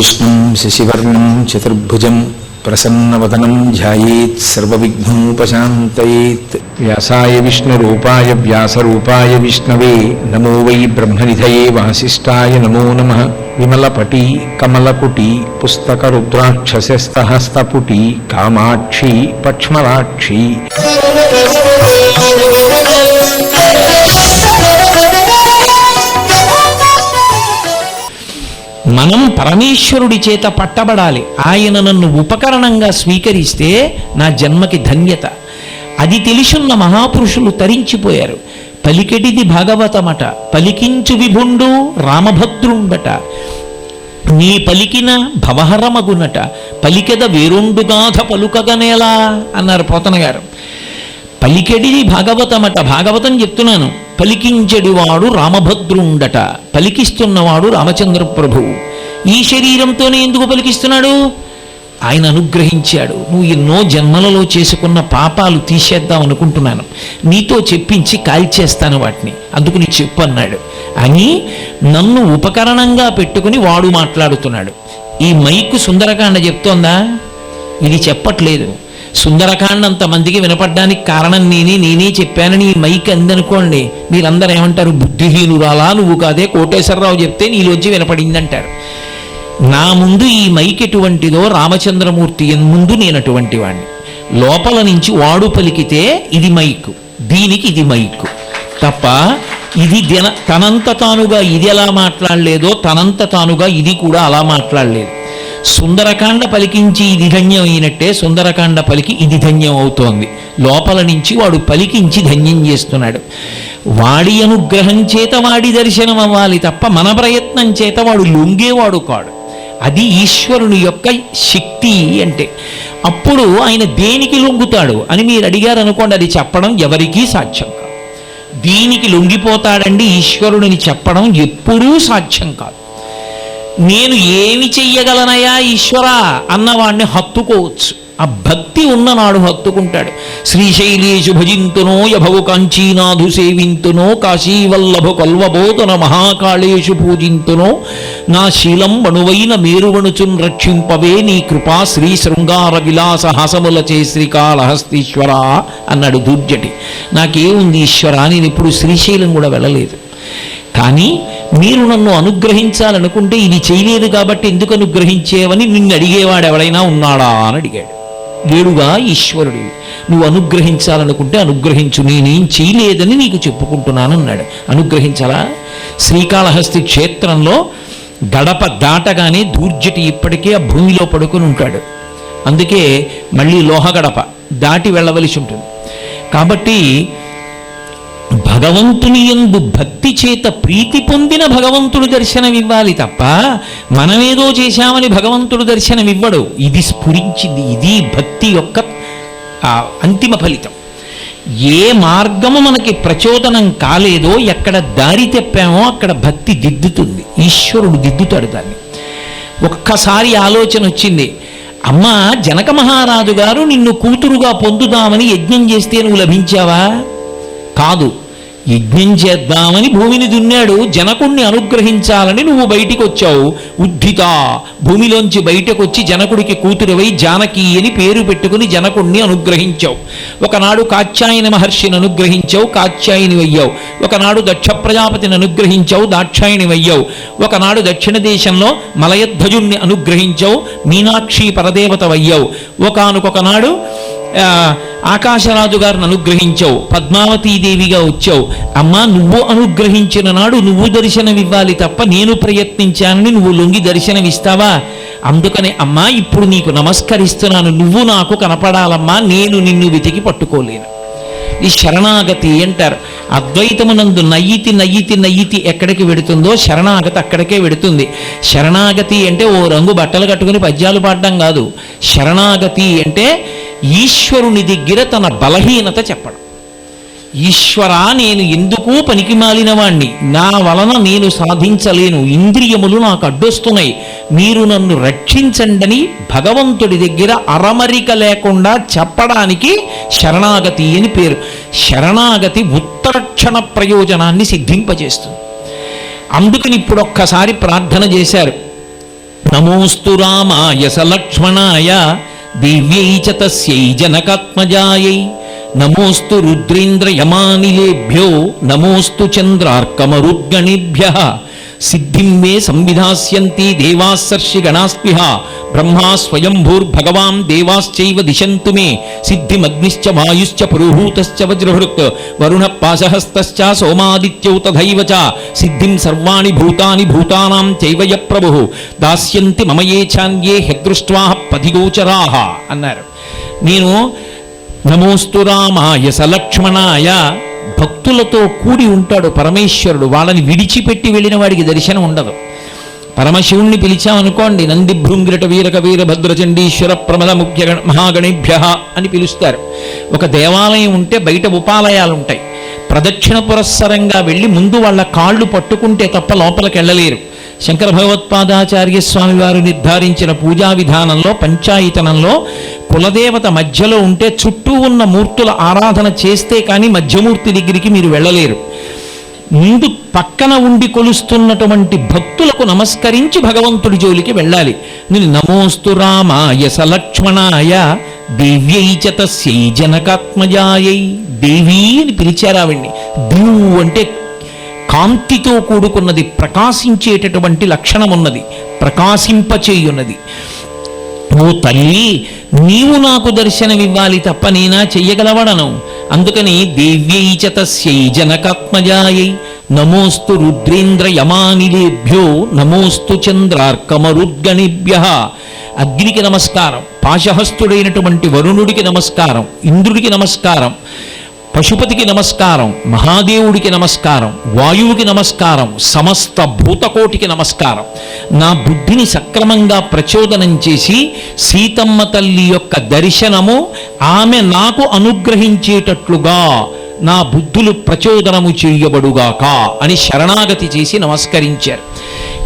విష్ణుం శశివర్ణం చతుర్భుజం ప్రసన్నవదనం ధ్యాయేత్ సర్వవిఘ్నోపశాంతయేత్ వ్యాసాయ విష్ణురూపాయ వ్యాసరూపాయ విష్ణవే నమో వై బ్రహ్మనిధయే వాసిష్టాయ నమో నమ. విమలపటి కమలకుటి పుస్తకరుద్రాక్షసస్తహస్తపుటి కామాక్షి పక్ష్మలాక్షి మనం పరమేశ్వరుడి చేత పట్టబడాలి. ఆయన నన్ను ఉపకరణంగా స్వీకరిస్తే నా జన్మకి ధన్యత. అది తెలిసున్న మహాపురుషులు తరించిపోయారు. పలికెడిది భాగవతమట పలికించు విభుండు రామభద్రుండట. నీ పలికిన భవహరమగునట పలికెద వేరుండుగాథ పలుకగనేలా? అన్నారు పోతన గారు పలికెడిది భాగవతమట భాగవతం చెప్తున్నాను. పలికించెడివాడు రామభద్రుండట పలికిస్తున్నవాడు రామచంద్ర ప్రభువు ఈ శరీరంతోనే ఎందుకు పలికిస్తున్నాడు? ఆయన అనుగ్రహించాడు. నువ్వు ఎన్నో జన్మలలో చేసుకున్న పాపాలు తీసేద్దాం అనుకుంటున్నాను. నీతో చెప్పించి కాల్చేస్తాను వాటిని. అందుకు నీ చెప్పు అన్నాడు అని నన్ను ఉపకరణంగా పెట్టుకుని వాడు మాట్లాడుతున్నాడు. ఈ మైకు సుందరకాండ చెప్తోందా? ఇది చెప్పట్లేదు. సుందరకాండ అంతమందికి వినపడడానికి కారణం నేనే నేనే చెప్పానని ఈ మైక్ అందనుకోండి. మీరందరూ ఏమంటారు బుద్ధిహీనురాలా నువ్వు కాదే? కోటేశ్వరరావు చెప్తే నీలోంచి వినపడిందంటారు. నా ముందు ఈ మైక్ ఎటువంటిదో రామచంద్రమూర్తి ముందు నేను అటువంటి వాడిని లోపల నుంచి వాడు పలికితే ఇది మైక్ దీనికి ఇది మైక్. తప్ప ఇది దిన తనంత తానుగా ఇది ఎలా మాట్లాడలేదో తనంత తానుగా ఇది కూడా అలా మాట్లాడలేదు. సుందరకాండ పలికించి ఇది ధన్యం అయినట్టే సుందరకాండ పలికి ఇది ధన్యం అవుతోంది. లోపల నుంచి వాడు పలికించి ధన్యం చేస్తున్నాడు. వాడి అనుగ్రహం చేత వాడి దర్శనం అవ్వాలి తప్ప మన ప్రయత్నం చేత వాడు లొంగేవాడు కాడు. అది ఈశ్వరుని యొక్క శక్తి అంటే. అప్పుడు ఆయన దేనికి లొంగుతాడు అని మీరు అడిగారు అనుకోండి అది చెప్పడం ఎవరికీ సాధ్యం కాదు. దీనికి లొంగిపోతాడండి ఈశ్వరుడిని చెప్పడం ఎప్పుడూ సాధ్యం కాదు. నేను ఏమి చెయ్యగలనయా ఈశ్వరా అన్నవాణ్ణి హత్తుకోవచ్చు. ఆ భక్తి ఉన్ననాడు హత్తుకుంటాడు. శ్రీశైలేషు భజింతునో యభవు కాంచీనాథు సేవింతునో కాశీవల్లభు కల్వబోతున మహాకాళేషు పూజింతునో నా శీలం మణువైన మేరువణుచున్ రక్షింపవే నీ కృపా శ్రీ శృంగార విలాస హాసములచే శ్రీకాళహస్తీశ్వర అన్నాడు దుర్జటి. నాకేముంది ఈశ్వరా? నేను ఇప్పుడు శ్రీశైలం కూడా వెళ్ళలేదు. కానీ మీరు నన్ను అనుగ్రహించాలనుకుంటే ఇది చేయలేదు కాబట్టి ఎందుకు అనుగ్రహించేవని నిన్ను అడిగేవాడు ఎవడైనా ఉన్నాడా అని అడిగాడు. వేడుగా ఈశ్వరుడు నువ్వు అనుగ్రహించాలనుకుంటే అనుగ్రహించు నేనేం చేయలేదని నీకు చెప్పుకుంటున్నాను అన్నాడు. అనుగ్రహించాలా? శ్రీకాళహస్తి క్షేత్రంలో గడప దాటగానే దూర్జటి ఇప్పటికే ఆ భూమిలో పడుకుని ఉంటాడు. అందుకే మళ్ళీ లోహ గడప దాటి వెళ్ళవలసి ఉంటుంది. కాబట్టి భగవంతుని యందు భక్తి చేత ప్రీతి పొందిన భగవంతుడు దర్శనమివ్వాలి తప్ప మనమేదో చేశామని భగవంతుడు దర్శనం ఇవ్వడు ఇది స్ఫురించింది. ఇది భక్తి యొక్క అంతిమ ఫలితం. ఏ మార్గము మనకి ప్రచోదనం కాలేదో ఎక్కడ దారి తెప్పామో అక్కడ భక్తి దిద్దుతుంది. ఈశ్వరుడు దిద్దుతాడు దాన్ని. ఒక్కసారి ఆలోచన వచ్చింది. అమ్మ జనక మహారాజు గారు నిన్ను కూతురుగా పొందుదామని యజ్ఞం చేస్తే నువ్వు లభించావా? కాదు. యజ్ఞం చేద్దామని భూమిని దున్నాడు. జనకుణ్ణి అనుగ్రహించాలని నువ్వు బయటికి వచ్చావు ఉద్ధిత భూమిలోంచి బయటకు వచ్చి జనకుడికి కూతురువై జానకి అని పేరు పెట్టుకుని జనకుణ్ణి అనుగ్రహించావు. ఒకనాడు కాత్యాయన మహర్షిని అనుగ్రహించావు కాత్యాయని వయ్యావు ఒకనాడు దక్ష ప్రజాపతిని అనుగ్రహించావు దాక్షాయణి వయ్యావు ఒకనాడు దక్షిణ దేశంలో మలయధ్వజుణ్ణి అనుగ్రహించావు మీనాక్షి పరదేవత వయ్యావు ఒకనకొకనాడు ఆకాశరాజు గారిని అనుగ్రహించావు పద్మావతీదేవిగా వచ్చావు. అమ్మా నువ్వు అనుగ్రహించిన నాడు నువ్వు దర్శనమివ్వాలి తప్ప నేను ప్రయత్నించానని నువ్వు లొంగి దర్శనమిస్తావా? అందుకని అమ్మా ఇప్పుడు నీకు నమస్కరిస్తున్నాను. నువ్వు నాకు కనపడాలమ్మా నేను నిన్ను వెతికి పట్టుకోలేను. ఈ శరణాగతి అంటారు. అద్వైతమునందు నయ్యితి నయ్యితి నయ్యితి ఎక్కడికి వెడుతుందో శరణాగతి అక్కడికే వెడుతుంది. శరణాగతి అంటే ఓ రంగు బట్టలు కట్టుకుని పద్యాలు పాడడం కాదు. శరణాగతి అంటే ఈశ్వరుని దగ్గర తన బలహీనత చెప్పడం. ఈశ్వర నేను ఎందుకు పనికి మాలినవాణ్ణి నా వలన నేను సాధించలేను. ఇంద్రియములు నాకు అడ్డొస్తున్నాయి. మీరు నన్ను రక్షించండని భగవంతుడి దగ్గర అరమరిక లేకుండా చెప్పడానికి శరణాగతి అని పేరు. శరణాగతి ఉత్తరక్షణ ప్రయోజనాన్ని సిద్ధింపజేస్తుంది. అందుకని ఇప్పుడు ఒక్కసారి ప్రార్థన చేశారు. నమోస్తు రామాయ సలక్ష్మణాయ దివ్యై చ తస్యై జనకాత్మజాయై నమోస్తు రుద్రేంద్రయమానిలేభ్యో నమోస్తు చంద్రార్కమరుద్గణిభ్య సిద్ధిం మే సంవిధాస్యంతి దేవాసర్షి గణాస్పిహ. బ్రహ్మా స్వయంభూర్భగవాన్ దేవాశ్చైవ దిశంతు మే. సిద్ధిమగ్నిశ్చ వాయుశ్చ పురుహూతశ్చ వజ్రహృత్. వరుణ పాశహస్తశ్చ సోమాదిత్యౌ తథైవ చ. సిద్ధిం సర్వాణి భూతాని భూతానాం చైవయ ప్రభు దాస్యంతి మమయే చాన్యే హెదృష్ట్వా పథిగోచరాహ అన్నారు. నేను నమోస్తు రామాయ సలక్ష్మణాయ భక్తులతో కూడి ఉంటాడు పరమేశ్వరుడు. వాళ్ళని విడిచిపెట్టి వెళ్ళిన వాడికి దర్శనం ఉండదు. పరమశివుణ్ణి పిలిచామనుకోండి నంది భృంగిరట వీరక వీరభద్ర చండీశ్వర ప్రమద ముఖ్య మహాగణిభ్య అని పిలుస్తారు. ఒక దేవాలయం ఉంటే బయట ఉపాలయాలు ఉంటాయి ప్రదక్షిణ పురస్సరంగా వెళ్ళి ముందు వాళ్ళ కాళ్ళు పట్టుకుంటే తప్ప లోపలికి వెళ్ళలేరు. శంకర భగవత్పాదాచార్య స్వామి వారు నిర్ధారించిన పూజా విధానంలో పంచాయతనంలో కులదేవత మధ్యలో ఉంటే చుట్టూ ఉన్న మూర్తుల ఆరాధన చేస్తే కానీ మధ్యమూర్తి దగ్గరికి మీరు వెళ్ళలేరు. ముందు పక్కన ఉండి కొలుస్తున్నటువంటి భక్తులకు నమస్కరించి భగవంతుడి జోలికి వెళ్ళాలి. నేను నమోస్తు రామాయ సలక్ష్మణాయ దివ్యై తస్యై జనకాత్మజాయై దేవీ అని పిలిచారు ఆవిడ్ని దివు అంటే కాంతితో కూడుకున్నది ప్రకాశించేటటువంటి లక్షణం ఉన్నది ప్రకాశింపచేయున్నది. ఓ తల్లి నీవు నాకు దర్శనమివ్వాలి తప్ప నేనా చెయ్యగలవడను. అందుకని దేవ్యై చ జనకాత్మజాయై నమోస్తు రుద్రేంద్ర యమానిలేభ్యో నమోస్తు చంద్రార్కమరుద్గణిభ్య. అగ్నికి నమస్కారం పాశహస్తుడైనటువంటి వరుణుడికి నమస్కారం ఇంద్రుడికి నమస్కారం. పశుపతికి నమస్కారం మహాదేవుడికి నమస్కారం వాయువుకి నమస్కారం సమస్త భూతకోటికి నమస్కారం. నా బుద్ధిని సక్రమంగా ప్రచోదనం చేసి సీతమ్మ తల్లి యొక్క దర్శనము ఆమె నాకు అనుగ్రహించేటట్లుగా నా బుద్ధులు ప్రచోదనము చేయబడుగాక అని శరణాగతి చేసి నమస్కరించారు.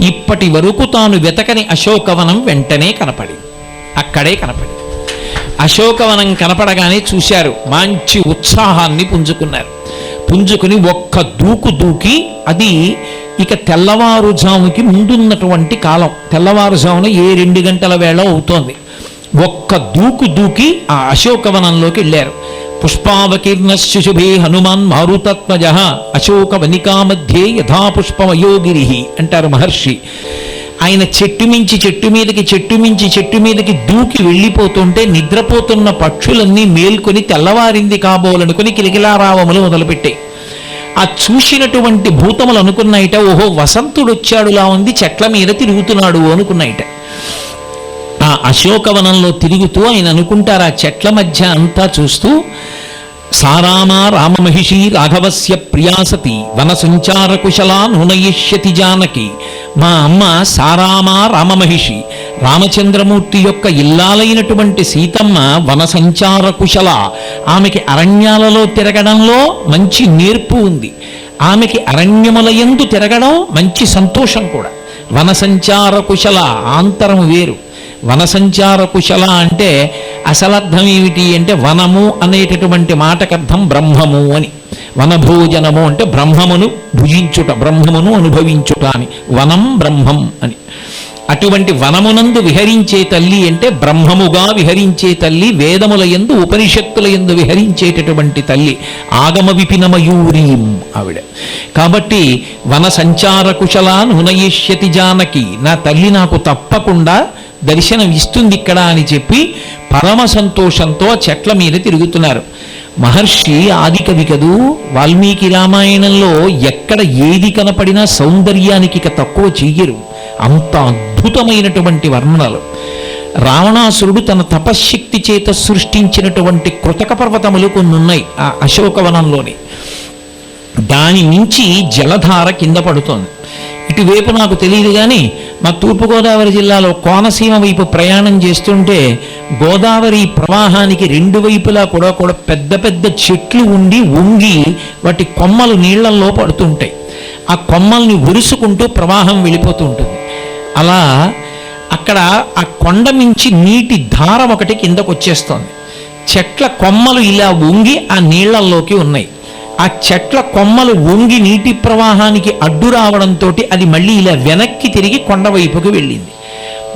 ఇప్పటి వరకు తాను వెతకని అశోకవనం వెంటనే కనపడి అక్కడే కనపడి అశోకవనం కనపడగానే చూశారు మంచి ఉత్సాహాన్ని పుంజుకున్నారు. పుంజుకుని ఒక్క దూకు దూకి అది ఇక తెల్లవారుజాముకి ముందున్నటువంటి కాలం. తెల్లవారుజామున ఏ రెండు గంటల వేళ అవుతోంది. ఒక్క దూకు దూకి ఆ అశోకవనంలోకి వెళ్ళారు. పుష్పావకీర్ణ శిశుభే హనుమాన్ మారుతత్మజ అశోక వనికా మధ్యే యథా పుష్పమయోగిరి అంటారు మహర్షి. ఆయన చెట్టు మించి చెట్టు మీదకి చెట్టు మించి చెట్టు మీదకి దూకి వెళ్ళిపోతుంటే నిద్రపోతున్న పక్షులన్నీ మేల్కొని తెల్లవారింది కాబోలనుకుని కిలకిలారావములు మొదలుపెట్టాయి ఆ చూసినటువంటి భూతములు అనుకున్నాయిట ఓహో వసంతుడు వచ్చాడులా ఉంది చెట్ల మీద తిరుగుతున్నాడు అనుకున్నాయిట. ఆ అశోకవనంలో తిరుగుతూ ఆయన అనుకుంటారు ఆ చెట్ల మధ్య అంతా చూస్తూ సారామా రామమహిషి రాఘవస్య ప్రియాసతి వన సంచార కుశలా నునయిష్యతి జానకి మా అమ్మ సారామా రామమహిషి రామచంద్రమూర్తి యొక్క ఇల్లాలైనటువంటి సీతమ్మ వన సంచార కుశల. ఆమెకి అరణ్యాలలో తిరగడంలో మంచి నేర్పు ఉంది. ఆమెకి అరణ్యములయందు తిరగడం మంచి సంతోషం కూడా. వన సంచార కుశల ఆంతరం వేరు. వన సంచార కుశల అంటే అసలర్థం ఏమిటి అంటే వనము అనేటటువంటి మాటకర్థం బ్రహ్మము అని. వనభోజనము అంటే బ్రహ్మమును భుజించుట బ్రహ్మమును అనుభవించుట అని. వనం బ్రహ్మం అని. అటువంటి వనమునందు విహరించే తల్లి అంటే బ్రహ్మముగా విహరించే తల్లి వేదముల యందు ఉపనిషత్తుల యందు విహరించేటటువంటి తల్లి ఆగమ విపినమయూరీం ఆవిడ. కాబట్టి వన సంచార కుశలా నునయిష్యతి జానకి నా తల్లి నాకు తప్పకుండా దర్శనం ఇస్తుంది ఇక్కడ అని చెప్పి పరమ సంతోషంతో చెట్ల మీద తిరుగుతున్నారు. మహర్షి ఆది కవి కదూ వాల్మీకి రామాయణంలో ఎక్కడ ఏది కనపడినా సౌందర్యానికి ఇక తక్కువ చెయ్యరు. అంత అద్భుతమైనటువంటి వర్ణనలు. రావణాసురుడు తన తపశ్శక్తి చేత సృష్టించినటువంటి కృతక పర్వతములు కొన్ని ఉన్నాయి ఆ అశోకవనంలోని. దాని నుంచి జలధార కింద పడుతోంది. ఇటువైపు నాకు తెలియదు కానీ మా తూర్పుగోదావరి జిల్లాలో కోనసీమ వైపు ప్రయాణం చేస్తుంటే గోదావరి ప్రవాహానికి రెండు వైపులా కూడా కూడా పెద్ద పెద్ద చెట్లు ఉండి వంగి వాటి కొమ్మలు నీళ్ళల్లో పడుతుంటాయి. ఆ కొమ్మల్ని ఉరుసుకుంటూ ప్రవాహం వెళ్ళిపోతూ ఉంటుంది అలా అక్కడ ఆ కొండ మించి నీటి ధార ఒకటి కిందకు వచ్చేస్తుంది చెట్ల కొమ్మలు ఇలా వంగి ఆ నీళ్ళల్లోకి ఉన్నాయి. ఆ చెట్ల కొమ్మలు వంగి నీటి ప్రవాహానికి అడ్డు రావడంతో అది మళ్ళీ ఇలా వెనక్కి తిరిగి కొండవైపుకు వెళ్ళింది.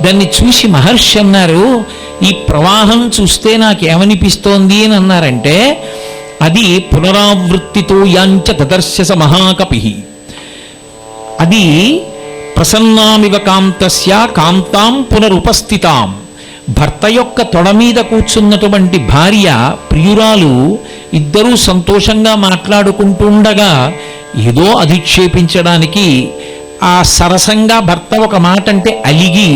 దాన్ని చూసి మహర్షి అన్నారు ఈ ప్రవాహం చూస్తే నాకేమనిపిస్తోంది? అని అన్నారంటే అది పునరావృత్తితో యాంచ దదర్శస మహాకపి. అది ప్రసన్నామివ కాంతస్య కాంతాం పునరుపస్థితాం. భర్త యొక్క తొడ మీద కూర్చున్నటువంటి భార్య ప్రియురాలు ఇద్దరూ సంతోషంగా మాట్లాడుకుంటుండగా ఏదో అధిక్షేపించడానికి ఆ సరసంగా భర్త ఒక మాట అంటే అలిగి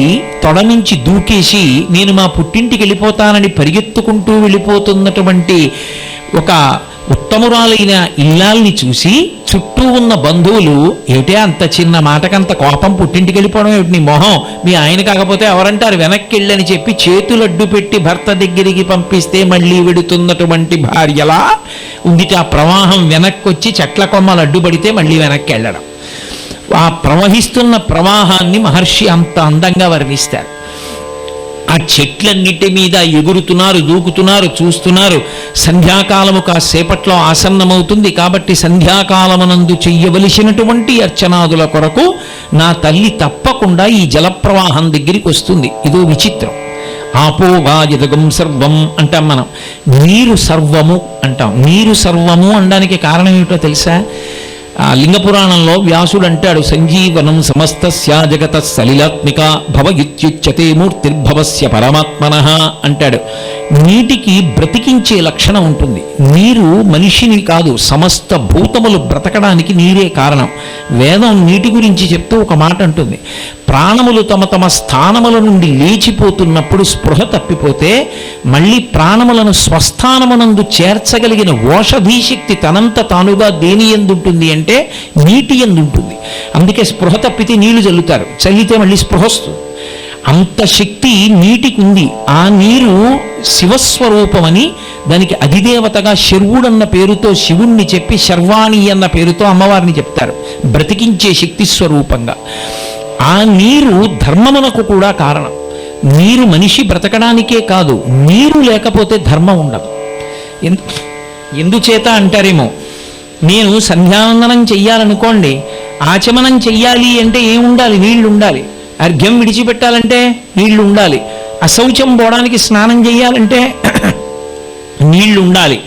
తొడ నుంచి దూకేసి నేను మా పుట్టింటికి వెళ్ళిపోతానని పరిగెత్తుకుంటూ వెళ్ళిపోతున్నటువంటి ఒక ఉత్తమురాలైన ఇల్లాల్ని చూసి చుట్టూ ఉన్న బంధువులు ఏటే అంత చిన్న మాటకంత కోపం పుట్టింటికి వెళ్ళిపోవడం ఏమిటి నీ మొహం? మీ ఆయన కాకపోతే ఎవరంటారు? వెనక్కి వెళ్ళని చెప్పి చేతులడ్డు పెట్టి భర్త దగ్గరికి పంపిస్తే మళ్ళీ విడుతున్నటువంటి భార్యలా ఉండితే ఆ ప్రవాహం వెనక్కి వచ్చి చెట్ల కొమ్మలు అడ్డుపడితే మళ్ళీ వెనక్కి వెళ్ళడం ఆ ప్రవహిస్తున్న ప్రవాహాన్ని మహర్షి అంత అందంగా వర్ణిస్తారు. ఆ చెట్లన్నిటి మీద ఎగురుతున్నారు దూకుతున్నారు చూస్తున్నారు. సంధ్యాకాలము కాసేపట్లో ఆసన్నమవుతుంది కాబట్టి సంధ్యాకాలమునందు చెయ్యవలసినటువంటి అర్చనాదుల కొరకు నా తల్లి తప్పకుండా ఈ జలప్రవాహం దగ్గరికి వస్తుంది. ఇదో విచిత్రం. ఆపోగా వాయుదగం సర్వం అంటాం మనం. నీరు సర్వము అంటాం. నీరు సర్వము అనడానికి కారణం ఏమిటో తెలుసా? ఆ లింగ పురాణంలో వ్యాసుడు అంటాడు సంజీవనం సమస్త జగత సలిలాత్మిక భవ ఇత్యుచ్యతే మూర్తిర్భవస్య పరమాత్మన అంటాడు. నీటికి బ్రతికించే లక్షణం ఉంటుంది. నీరు మనిషిని కాదు సమస్త భూతములు బ్రతకడానికి నీరే కారణం. వేదం నీటి గురించి చెప్తూ ఒక మాట అంటుంది. ప్రాణములు తమ తమ స్థానముల నుండి లేచిపోతున్నప్పుడు స్పృహ తప్పిపోతే మళ్ళీ ప్రాణములను స్వస్థానమునందు చేర్చగలిగిన ఓషధీ శక్తి తనంత తానుగా దేని ఎందుంటుంది అంటే నీటి ఎందుంటుంది. అందుకే స్పృహ తప్పితే నీళ్ళు చల్లుతారు చల్లితే మళ్ళీ స్పృహ వస్తుంది. అంత శక్తి నీటికి ఉంది ఆ నీరు శివస్వరూపమని దానికి అధిదేవతగా శర్వుడన్న పేరుతో శివుణ్ణి చెప్పి శర్వాణి అన్న పేరుతో అమ్మవారిని చెప్తారు. బ్రతికించే శక్తి స్వరూపంగా. ఆ నీరు ధర్మమునకు కూడా కారణం. నీరు మనిషి బ్రతకడానికే కాదు నీరు లేకపోతే ధర్మం ఉండదు. ఎందుచేత అంటారేమో నేను సంధ్యావందనం చెయ్యాలనుకోండి ఆచమనం చెయ్యాలి అంటే ఏముండాలి? నీళ్ళు ఉండాలి అర్ఘ్యం విడిచిపెట్టాలంటే నీళ్ళు ఉండాలి అశౌచం పోవడానికి స్నానం చేయాలంటే నీళ్ళు ఉండాలి.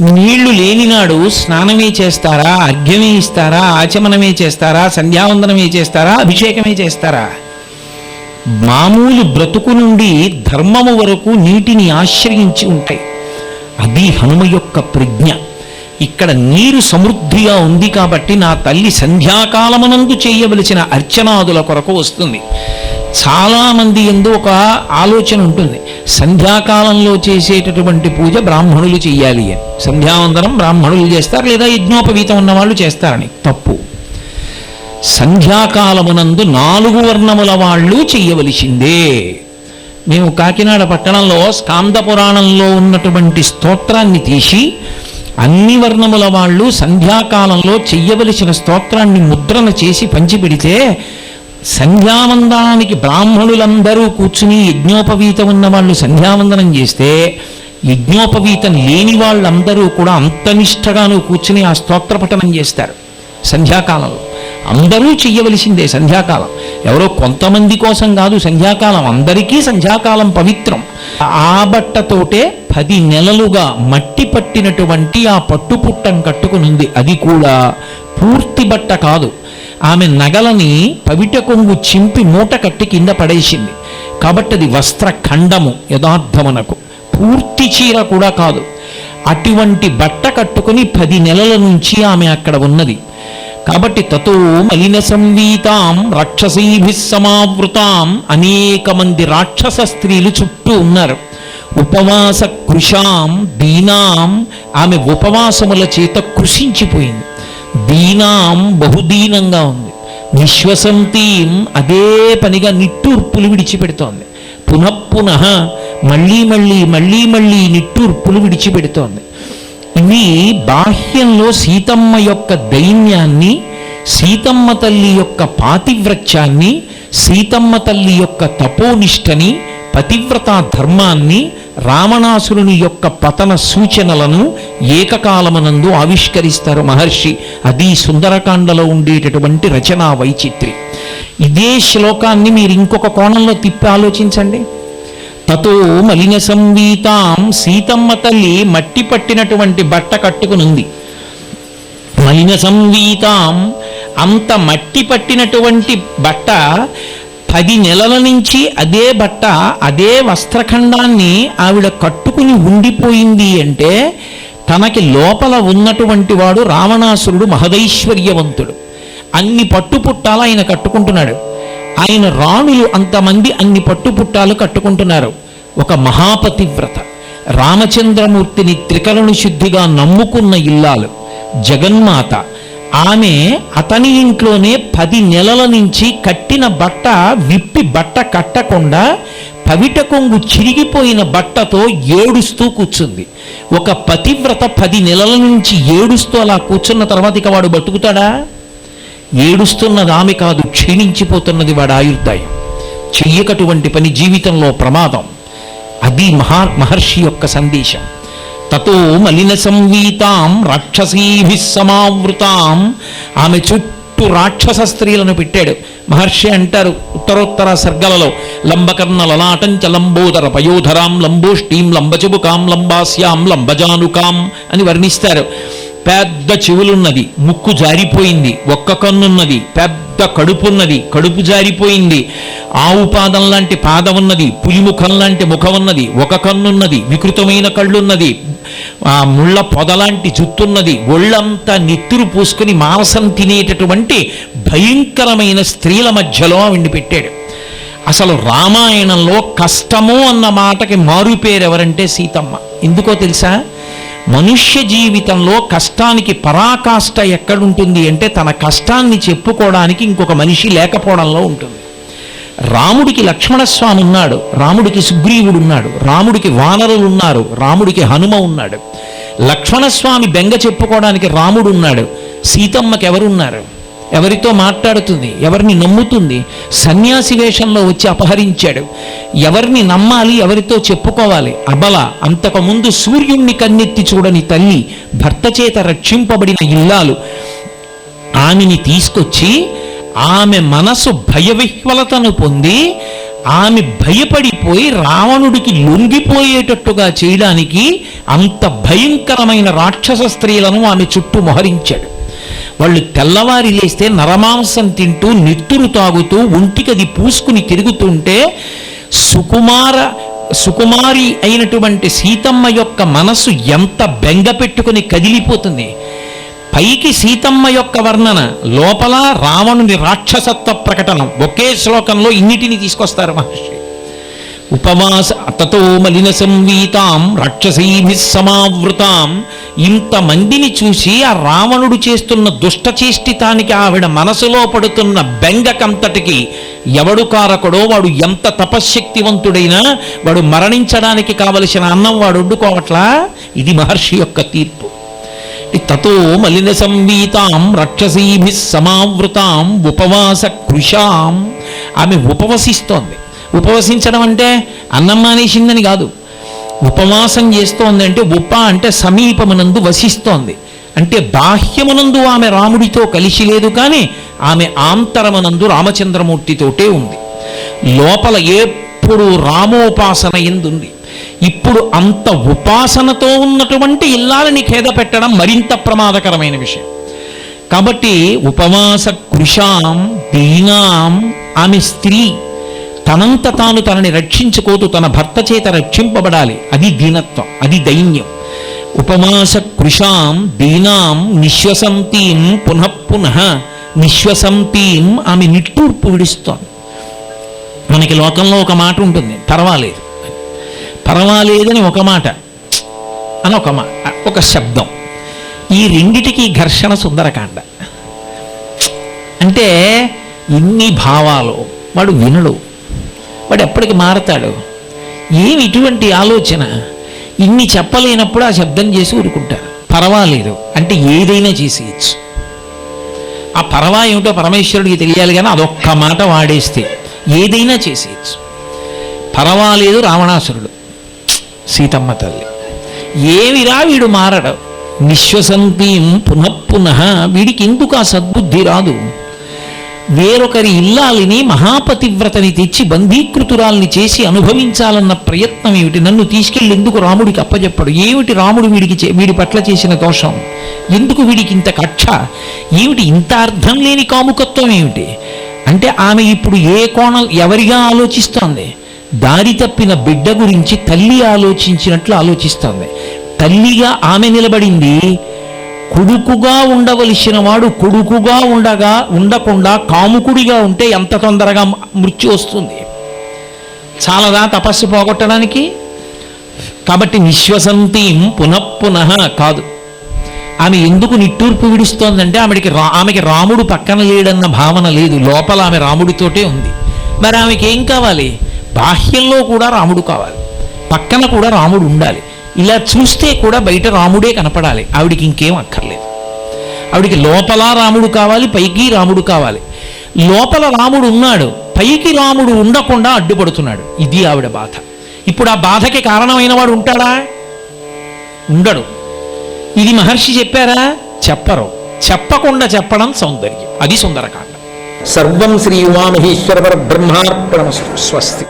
నీళ్ళు లేనినాడు స్నానమే చేస్తారా? అర్ఘ్యమే ఇస్తారా? ఆచమనమే చేస్తారా? సంధ్యావందనమే చేస్తారా? అభిషేకమే చేస్తారా? మామూలు బ్రతుకు నుండి ధర్మము వరకు నీటిని ఆశ్రయించి ఉంటాయి. అది హనుమ యొక్క ప్రజ్ఞ. ఇక్కడ నీరు సమృద్ధిగా ఉంది కాబట్టి నా తల్లి సంధ్యాకాలమునందు చేయవలసిన అర్చనాదుల కొరకు వస్తుంది. చాలామంది ఎందు ఒక ఆలోచన ఉంటుంది. సంధ్యాకాలంలో చేసేటటువంటి పూజ బ్రాహ్మణులు చెయ్యాలి అని. సంధ్యావందనం బ్రాహ్మణులు చేస్తారు లేదా యజ్ఞోపవీతం ఉన్న వాళ్ళు చేస్తారని. తప్పు. సంధ్యాకాలమునందు నాలుగు వర్ణముల వాళ్ళు చెయ్యవలసిందే. మేము కాకినాడ పట్టణంలో స్కాంద పురాణంలో ఉన్నటువంటి స్తోత్రాన్ని తీసి అన్ని వర్ణముల వాళ్ళు సంధ్యాకాలంలో చెయ్యవలసిన స్తోత్రాన్ని ముద్రణ చేసి పంచిపెడితే సంధ్యావందనానికి బ్రాహ్మణులందరూ కూర్చుని యజ్ఞోపవీతం ఉన్న వాళ్ళు సంధ్యావందనం చేస్తే యజ్ఞోపవీతం లేని వాళ్ళందరూ కూడా అంత నిష్టగాను కూర్చుని ఆ స్తోత్ర పఠనం చేస్తారు సంధ్యాకాలంలో. అందరూ చెయ్యవలసిందే సంధ్యాకాలం. ఎవరో కొంతమంది కోసం కాదు సంధ్యాకాలం అందరికీ సంధ్యాకాలం పవిత్రం. ఆ బట్టతోటే పది నెలలుగా మట్టి పట్టినటువంటి ఆ పట్టుపుట్టం కట్టుకునుంది. అది కూడా పూర్తి బట్ట కాదు. ఆమె నగలని పవిట కొంగు చింపి మూట కట్టి కింద పడేసింది. కాబట్టి అది వస్త్ర ఖండము యథార్థమునకు. పూర్తి చీర కూడా కాదు. అటువంటి బట్ట కట్టుకుని పది నెలల నుంచి ఆమె అక్కడ ఉన్నది. కాబట్టి తతో మలిన సంవీతాం రాక్షసీభిస్సమావృతాం అనేక మంది రాక్షస స్త్రీలు చుట్టూ ఉన్నారు. ఉపవాస కృషాం దీనాం ఆమె ఉపవాసముల చేత కృషించిపోయింది. దీనాం బహుదీనంగా ఉంది. విశ్వసంతీం అదే పనిగా నిట్టూర్పులు విడిచిపెడుతోంది. పునఃపునః మళ్ళీ మళ్ళీ మళ్ళీ మళ్ళీ నిట్టూర్పులు విడిచిపెడుతోంది. ఇవి బాహ్యంలో సీతమ్మ యొక్క దైన్యాన్ని సీతమ్మ తల్లి యొక్క పాతివ్రత్యాన్ని సీతమ్మ తల్లి యొక్క తపోనిష్టని పతివ్రత ధర్మాన్ని రావణాసురుని యొక్క పతన సూచనలను ఏకకాలమనందు ఆవిష్కరిస్తారు మహర్షి. అది సుందరకాండలో ఉండేటటువంటి రచనా వైచిత్రి. ఇదే శ్లోకాన్ని మీరు ఇంకొక కోణంలో తిప్పి ఆలోచించండి. తతో మలిన సంవీతాం సీతమ్మ తల్లి మట్టి పట్టినటువంటి బట్ట కట్టుకునుంది. మలిన సంవీతాం అంత మట్టి పట్టినటువంటి బట్ట పది నెలల నుంచి అదే బట్ట అదే వస్త్రఖండాన్ని ఆవిడ కట్టుకుని ఉండిపోయింది అంటే తనకి లోపల ఉన్నటువంటి వాడు రావణాసురుడు మహదైశ్వర్యవంతుడు. అన్ని పట్టుపుట్టాలు ఆయన కట్టుకుంటున్నాడు. ఆయన రాణులు అంతమంది అన్ని పట్టుపుట్టాలు కట్టుకుంటున్నారు. ఒక మహాపతివ్రత. రామచంద్రమూర్తిని త్రికరణ శుద్ధిగా నమ్ముకున్న ఇల్లాలు. జగన్మాత. ఆమె అతని ఇంట్లోనే పది నెలల నుంచి కట్టిన బట్ట విప్పి బట్ట కట్టకుండా పవిట కొంగు చిరిగిపోయిన బట్టతో ఏడుస్తూ కూర్చుంది. ఒక పతివ్రత పది నెలల నుంచి ఏడుస్తూ అలా కూర్చున్న తర్వాత ఇక వాడు బతుకుతాడా? ఏడుస్తున్నది ఆమె కాదు క్షీణించిపోతున్నది వాడు ఆయుర్దాయం. చెయ్యకటువంటి పని జీవితంలో ప్రమాదం. అది మహా మహర్షి యొక్క సందేశం. తతో మలిన సంవీతాం రాక్షసీభి సమావృతాం. ఆమె చుట్టూ రాక్షస స్త్రీలను పెట్టాడు. మహర్షి అంటారు ఉత్తరోత్తర సర్గలలో లంబకర్ణ లలాటంచ లంబోదర పయోధరాం లంబోష్ఠీం లంబచబుకాం లంబాస్యాం లంబజానుకాం అని వర్ణిస్తారు. పెద్ద చెవులున్నది ముక్కు జారిపోయింది ఒక్క కన్నున్నది పెద్ద కడుపున్నది కడుపు జారిపోయింది. ఆవు పాదం లాంటి పాదం ఉన్నది పులిముఖం లాంటి ముఖం ఉన్నది ఒక కన్నున్నది వికృతమైన కళ్ళున్నది. ఆ ముళ్ళ పొదలాంటి జుత్తున్నది ఒళ్ళంతా నెత్తురు పూసుకుని మాంసం తినేటటువంటి భయంకరమైన స్త్రీల మధ్యలో ఆవిడ్ని పెట్టాడు. అసలు రామాయణంలో కష్టము అన్న మాటకి మారుపేరు ఎవరంటే సీతమ్మ. ఎందుకో తెలుసా? మనుష్య జీవితంలో కష్టానికి పరాకాష్ట ఎక్కడుంటుంది అంటే తన కష్టాన్ని చెప్పుకోవడానికి ఇంకొక మనిషి లేకపోవడంలో ఉంటుంది. రాముడికి లక్ష్మణస్వామి ఉన్నాడు రాముడికి సుగ్రీవుడు ఉన్నాడు రాముడికి వానరులు ఉన్నారు రాముడికి హనుమ ఉన్నాడు. లక్ష్మణస్వామి బెంగ చెప్పుకోవడానికి రాముడు ఉన్నాడు సీతమ్మకి ఎవరున్నారు ఎవరితో మాట్లాడుతుంది ఎవరిని నమ్ముతుంది సన్యాసి వేషంలో వచ్చి అపహరించాడు. ఎవరిని నమ్మాలి ఎవరితో చెప్పుకోవాలి? అబల అంతకుముందు సూర్యుణ్ణి కన్నెత్తి చూడని తల్లి భర్త చేత రక్షింపబడిన ఇల్లాలు. ఆమెని తీసుకొచ్చి ఆమె మనసు భయవిహ్వలతను పొంది ఆమె భయపడిపోయి రావణుడికి లొంగిపోయేటట్టుగా చేయడానికి అంత భయంకరమైన రాక్షస స్త్రీలను ఆమె చుట్టూ మొహరించాడు. వాళ్ళు తెల్లవారి లేస్తే నరమాంసం తింటూ నిత్తురు తాగుతూ ఒంటికది పూసుకుని తిరుగుతుంటే సుకుమార సుకుమారి అయినటువంటి సీతమ్మ యొక్క మనస్సు ఎంత బెంగ పెట్టుకుని కదిలిపోతుంది. పైకి సీతమ్మ యొక్క వర్ణన లోపల రావణుని రాక్షసత్వ ప్రకటన ఒకే శ్లోకంలో ఇన్నిటిని తీసుకొస్తారు మహర్షి? ఉపవాస తతో మలిన సంవీతాం రాక్షసీభి సమావృతాం. ఇంతమందిని చూసి ఆ రావణుడు చేస్తున్న దుష్టచేష్టితానికి ఆవిడ మనసులో పడుతున్న బెంగకంతటికి ఎవడు కారకుడో వాడు ఎంత తపశ్శక్తివంతుడైనా వాడు మరణించడానికి కావలసిన అన్నం వాడు వండుకోవట్లా? ఇది మహర్షి యొక్క తీర్పు. తతో మలిన సంవీతాం రాక్షసీభి సమావృతాం ఉపవాస కృషాం. ఆమె ఉపవసిస్తోంది. ఉపవసించడం అంటే అన్నం మానేసిందని కాదు. ఉపవాసం చేస్తోంది అంటే ఉప అంటే సమీపమునందు వసిస్తోంది. అంటే బాహ్యమునందు ఆమె రాముడితో కలిసి లేదు కానీ ఆమె ఆంతరమునందు రామచంద్రమూర్తితోటే ఉంది. లోపల ఎప్పుడు రామోపాసన ఎందుంది? ఇప్పుడు అంత ఉపాసనతో ఉన్నటువంటి ఇల్లాలని ఖేద పెట్టడం మరింత ప్రమాదకరమైన విషయం. కాబట్టి ఉపవాస కృషాం దీనాం ఆమె స్త్రీ తనంత తాను తనని రక్షించుకోతూ తన భర్త చేత రక్షింపబడాలి. అది దీనత్వం అది దైన్యం. ఉపమాస కృషాం దీనాం నిశ్వసంతీం పునః పునః నిశ్వసంతీం ఆమె నిట్టూర్పు విడుస్తోంది. మనకి లోకంలో ఒక మాట ఉంటుంది పర్వాలేదు పర్వాలేదని ఒక మాట అని ఒక మా ఒక శబ్దం. ఈ రెండిటికి ఘర్షణ సుందరకాండ. అంటే ఇన్ని భావాలు వాడు వినడు. వాడు ఎప్పటికి మారతాడు? ఏమి ఇటువంటి ఆలోచన? ఇన్ని చెప్పలేనప్పుడు ఆ శబ్దం చేసి ఊరుకుంటారు. పర్వాలేదు. అంటే ఏదైనా చేసేయచ్చు. ఆ పర్వా ఏమిటో పరమేశ్వరుడికి తెలియాలి కానీ అదొక్క మాట వాడేస్తే ఏదైనా చేసేయచ్చు. పర్వాలేదు రావణాసురుడు. సీతమ్మ తల్లి. ఏమిరా వీడు మారడు. నిశ్వసంతీం పునః పునః వీడికి ఎందుకు ఆ సద్బుద్ధి రాదు? వేరొకరి ఇల్లాలిని మహాపతివ్రతని తెచ్చి బంధీకృతురాల్ని చేసి అనుభవించాలన్న ప్రయత్నం ఏమిటి? నన్ను తీసుకెళ్ళి ఎందుకు రాముడికి అప్పచెప్పడు ఏమిటి రాముడు వీడికి వీడి పట్ల చేసిన దోషం? ఎందుకు వీడికి ఇంత కక్ష? ఏమిటి ఇంత అర్థం లేని కాముకత్వం ఏమిటి? అంటే ఆమె ఇప్పుడు ఏ కోణం ఎవరిగా ఆలోచిస్తోంది? దారి తప్పిన బిడ్డ గురించి తల్లి ఆలోచించినట్లు ఆలోచిస్తోంది. తల్లిగా ఆమె నిలబడింది కొడుకుగా ఉండవలసిన వాడు కొడుకుగా ఉండగా ఉండకుండా కాముకుడిగా ఉంటే ఎంత తొందరగా మృత్యు వస్తుంది? చాలదా తపస్సు పోగొట్టడానికి? కాబట్టి నిశ్వసంతీం పునఃపునః కాదు. ఆమె ఎందుకు నిట్టూర్పు విడుస్తోందంటే ఆమెకి రా ఆమెకి రాముడు పక్కన లేడన్న భావన లేదు. లోపల ఆమె రాముడితోటే ఉంది. మరి ఆమెకి ఏం కావాలి? బాహ్యంలో కూడా రాముడు కావాలి. పక్కన కూడా రాముడు ఉండాలి. ఇలా చూస్తే కూడా బయట రాముడే కనపడాలి. ఆవిడికి ఇంకేం అక్కర్లేదు. ఆవిడికి లోపల రాముడు కావాలి పైకి రాముడు కావాలి. లోపల రాముడు ఉన్నాడు పైకి రాముడు ఉండకుండా అడ్డుపడుతున్నాడు. ఇది ఆవిడ బాధ. ఇప్పుడు ఆ బాధకి కారణమైన వాడు ఉంటాడా? ఉండడు. ఇది మహర్షి చెప్పారా? చెప్పరు. చెప్పకుండా చెప్పడం సౌందర్యం. అది సుందరకాండ. సర్వం శ్రీ ఉమామహేశ్వర బ్రహ్మార్పణమస్తు స్వస్తి.